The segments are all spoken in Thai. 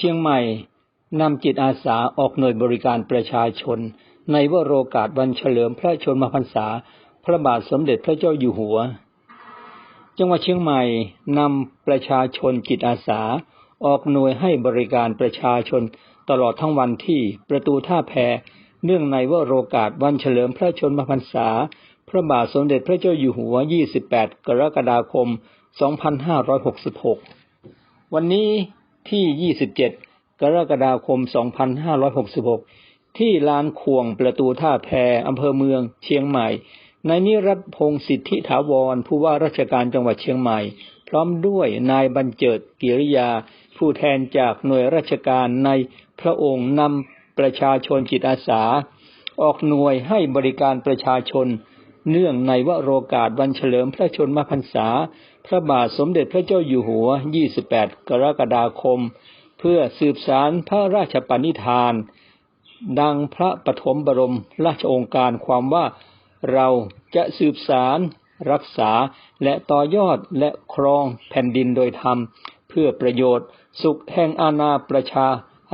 ชียงใหม่นำจิตอาสาออกหน่วยบริการประชาชน ในวโรกาสวันเฉลิมพระชนมพรรษา พระบาทสมเด็จพระเจ้าอยู่หัว จังหวัดเชียงใหม่นำประชาชนจิตอาสา ออกหน่วยให้บริการประชาชน ตลอดทั้งวันที่ประตูท่าแพเนื่องในวโรกาสวันเฉลิมพระชนมพรรษา พระบาทสมเด็จพระเจ้าอยู่หัว 28 กรกฎาคม 2566 วันนี้ ที่ 27 กรกฎาคม 2566 ที่ลานข่วงประตูท่าแพอำเภอเมืองเชียงใหม่นายนิรัตพงศ์สิทธิถาวร ผู้ว่าราชการจังหวัดเชียงใหม่ พร้อมด้วยนายบรรเจิดกิริยา ผู้แทนจากหน่วยราชการในพระองค์นำประชาชนจิตอาสา ออกหน่วยให้บริการประชาชน เนื่องในวโรกาสวันเฉลิมพระชนมพรรษา พระบาทสมเด็จพระเจ้าอยู่หัว 28 กรกฎาคม เพื่อสืบสารพระราชปณิธาน ดังพระปฐมบรมราชองค์การความว่าเราจะสืบสารรักษาและต่อยอดและครองแผ่นดินโดยธรรม เพื่อประโยชน์สุขแห่งอาณาประชา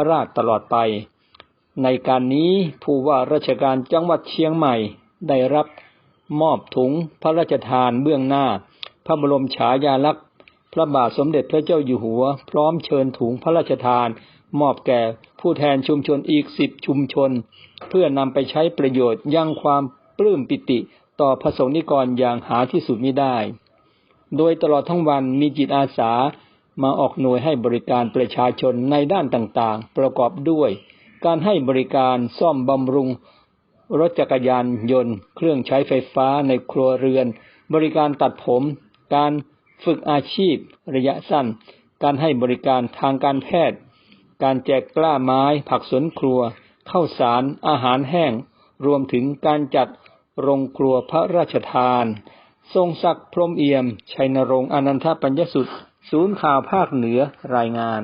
ราชตลอดไป ในการนี้ผู้ว่าราชการจังหวัดเชียงใหม่ได้รับ มอบถุงพระราชทานเบื้องหน้า พระบรมฉายาลักษณ์พระบาทสมเด็จพระเจ้าอยู่หัว พร้อมเชิญถุงพระราชทาน มอบแก่ผู้แทนชุมชนอีกสิบชุมชน เพื่อนำไปใช้ประโยชน์ยังความปลื้มปิติต่อพระสงฆ์นิกรอย่างหาที่สุดมิได้ โดยตลอดทั้งวันมีจิตอาสามาออกหน่วยให้บริการประชาชนในด้านต่างๆ ประกอบด้วย การให้บริการซ่อมบำรุง รถจักรยานยนต์ เครื่องใช้ไฟฟ้าในครัวเรือน บริการตัดผม การฝึกอาชีพ ระยะสั้น การให้บริการทางการแพทย์ การแจกกล้าไม้ ผักสวนครัว ข้าวสาร อาหารแห้ง รวมถึงการจัดโรงครัวพระราชทาน ทรงศักดิ์พรมเอี่ยม ชัยนรงค์อนันทปัญญสุทธศูนย์ข่าวภาคเหนือรายงาน